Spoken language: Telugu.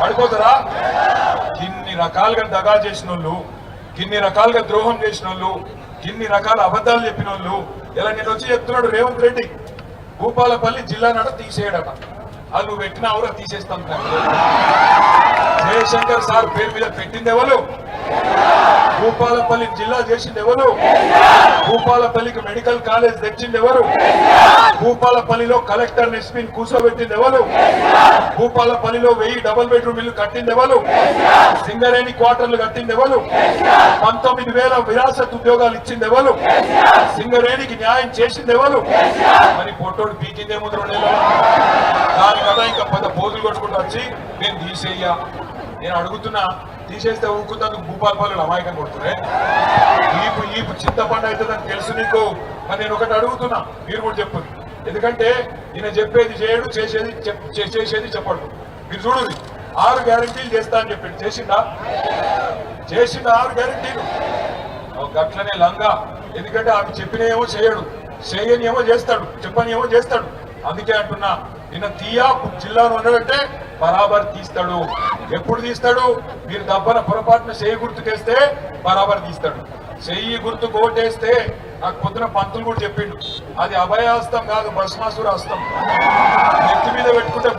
పడిపోతారా? ఇన్ని రకాలుగా దగా చేసిన వాళ్ళు ఇన్ని రకాలుగా ద్రోహం చేసిన వాళ్ళు ఇన్ని రకాల అబద్ధాలు చెప్పిన వాళ్ళు ఇలా నేను వచ్చి చెప్తున్నాడు రేవంత్ రెడ్డి. భూపాలపల్లి జిల్లా నడ తీసేయడట. అది నువ్వు పెట్టిన ఎవరో తీసేస్తాం జయశంకర్ సార్ పేరు మీద పెట్టింది ఎవరు? భూపాలపల్లి జిల్లా చేసింది ఎవరు? భూపాలపల్లికి మెడికల్ కాలేజ్ తెచ్చింది ఎవరు? భూపాలపల్లిలో కలెక్టర్ ఎస్పీని కూర్చోబెట్టింది ఎవరు? భూపాలపల్లిలో వెయ్యి డబుల్ బెడ్రూమ్ ఇల్లు కట్టింది ఎవరు? సింగరేణి క్వార్టర్లు కట్టింది ఎవరు? పంతొమ్మిది వేల విరాసత్ ఉద్యోగాలు ఇచ్చింది ఎవరు? సింగరేణికి న్యాయం చేసింది ఎవరు? మరి పొట్టోడు పీకిందేమో రెండు నెలలు? దాని కదా ఇంకా పెద్ద పోజులు కొట్టుకుంటూ వచ్చి నేను తీసేయ్యా. నేను అడుగుతున్నా తీసేస్తే ఊరుకుందానికి భూపాలపల్లి అమాయకం కొడుతురే ఈపు ఈపు చింతపండు అవుతుందని తెలుసు నీకు? మరి నేను ఒకటి అడుగుతున్నా మీరు కూడా చెప్పు. ఎందుకంటే ఈయన చెప్పేది చేయడు చేసేది చెప్- చే- చేసేది చెప్పడు. మీరు చూడు ఆరు గ్యారంటీలు చేస్తా అని చెప్పాడు. చేసిందా చేసిందా ఆరు గ్యారంటీలు. గట్లనే లంగా. ఎందుకంటే ఆమె చెప్పినేమో చేయడు చేయని ఏమో చేస్తాడు చెప్పని ఏమో చేస్తాడు. అందుకే అంటున్నా నిన్న తీయా జిల్లాను ఉన్నాడంటే బరాబర్ తీస్తాడు. ఎప్పుడు తీస్తాడు? మీరు దబ్బన పొరపాటున చేయి గుర్తుకేస్తే బరాబర్ తీస్తాడు. చెయ్యి గుర్తు కోటేస్తే నాకు పొద్దున పంతులు కూడా చెప్పిండు. అది అభయాస్తం కాదు భస్మాసుర హస్తం. నెత్తి మీద పెట్టుకుంటే